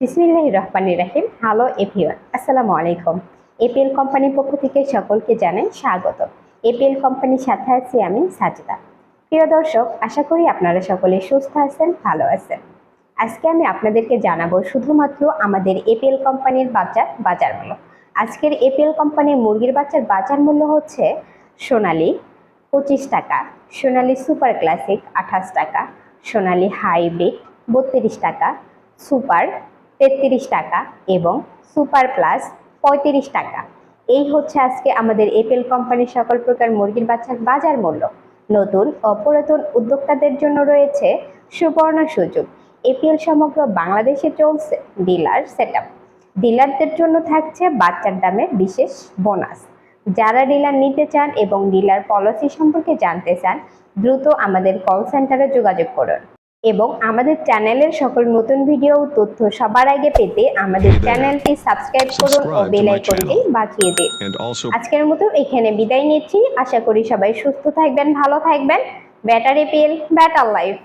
বিসমিল্লাহ রহমান রাহিম। Hello everyone আসসালামু আলাইকুম। এপিএল কোম্পানির পক্ষ থেকে সকলকে জানাই স্বাগত। এপিএল কোম্পানির সাথে আছি আমি সাজদা। প্রিয় দর্শক, আশা করি আপনারা সকলে সুস্থ আছেন, ভালো আছেন। আজকে আমি আপনাদেরকে জানাব শুধুমাত্র আমাদের এপিএল কোম্পানির বাজার বাজার মূল্য। আজকের এপিএল কোম্পানির মুরগির বাচ্চার বাজার মূল্য হচ্ছে সোনালি পঁচিশ টাকা, সোনালি সুপার ক্লাসিক আঠাশ টাকা, সোনালি হাইব্রিড বত্রিশ টাকা, সুপার তেত্রিশ টাকা এবং সুপার প্লাস পঁয়ত্রিশ টাকা। এই হচ্ছে আজকে আমাদের এপেল কোম্পানির সকল প্রকার মুরগির বাচ্চার বাজার মূল্য। নতুন ও পুরাতন উদ্যোক্তাদের জন্য রয়েছে সুবর্ণ সুযোগ। এপিএল সমগ্র বাংলাদেশে চলছে ডিলার সেট ডিলারদের জন্য থাকছে বাচ্চার দামে বিশেষ বোনাস। যারা ডিলার নিতে চান এবং ডিলার পলিসি সম্পর্কে জানতে চান, দ্রুত আমাদের কল সেন্টারে যোগাযোগ করুন। এবং আমাদের চ্যানেলের সকল নতুন ভিডিও ও তথ্য সবার আগে পেতে আমাদের চ্যানেলটি সাবস্ক্রাইব করুন ও বেল আইকনটি বাজিয়ে দিন। আজকের মতো এখানে বিদায় নিচ্ছি। আশা করি সবাই সুস্থ থাকবেন ভালো থাকবেন। ব্যাটারি পেল ব্যাটার লাইফ